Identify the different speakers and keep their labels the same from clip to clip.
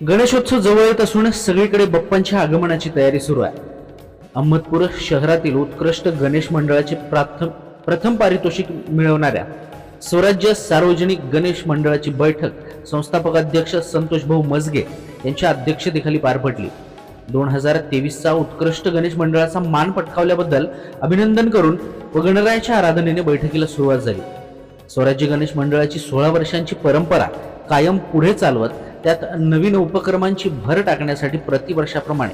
Speaker 1: गणेशोत्सव जवळ येत असून सगळीकडे बाप्पांच्या आगमनाची तयारी सुरू आहे. अहमदपूर शहरातील उत्कृष्ट गणेश मंडळाचे प्राथम प्रथम पारितोषिक मिळवणाऱ्या स्वराज्य सार्वजनिक गणेश मंडळाची बैठक संस्थापक अध्यक्ष संतोष भाऊ मजगे यांच्या अध्यक्षतेखाली पार पडली. दोन हजार तेवीसचा उत्कृष्ट गणेश मंडळाचा मान पटकावल्याबद्दल अभिनंदन करून व गणरायाच्या आराधनेने बैठकीला सुरुवात झाली. स्वराज्य गणेश मंडळाची सोळा वर्षांची परंपरा कायम पुढे चालवत त्यात नवीन उपक्रमांची भर टाकण्यासाठी प्रतिवर्षाप्रमाणे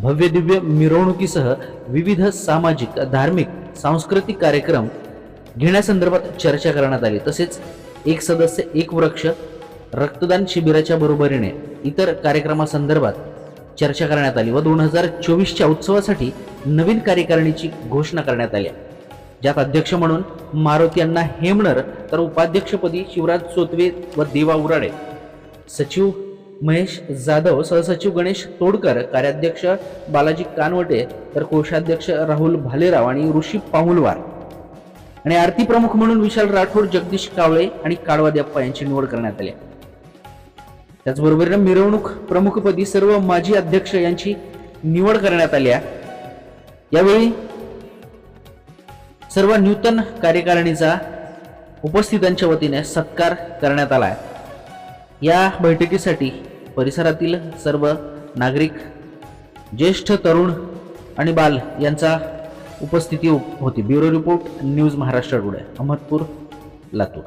Speaker 1: भव्यदिव्य मिरवणुकीसह विविध सामाजिक धार्मिक सांस्कृतिक कार्यक्रम घेण्यासंदर्भात चर्चा करण्यात आली. तसेच एक सदस्य एक वृक्ष रक्तदान शिबिराच्या बरोबरीने इतर कार्यक्रमासंदर्भात चर्चा करण्यात आली व दोन हजार चोवीसच्या उत्सवासाठी नवीन कार्यकारिणीची घोषणा करण्यात आली. ज्यात अध्यक्ष म्हणून मारुती यांना हेमणर तर उपाध्यक्षपदी शिवराज सोतवे व देवा उराडे. सचिव महेश जाधव सहसचिव गणेश तोडकर कार्याध्यक्ष बालाजी कानवटे तर कोषाध्यक्ष राहुल भालेराव आणि ऋषी पाहुलवार आणि आरती प्रमुख म्हणून विशाल राठोड जगदीश कावळे आणि काळवाद्याप्पा यांची निवड करण्यात आली. त्याचबरोबर मिरवणूक प्रमुखपदी सर्व माजी अध्यक्ष यांची निवड करण्यात आली यावेळी सर्व नूतन कार्यकारिणीचा उपस्थितांच्या वतीने सत्कार करण्यात आला आहे. या बैठकीसाठी परिसरातील सर्व नागरिक ज्येष्ठ तरुण आणि बाल यांचा उपस्थिती होती. Bureau report news Maharashtra today Ahmedpur Latur.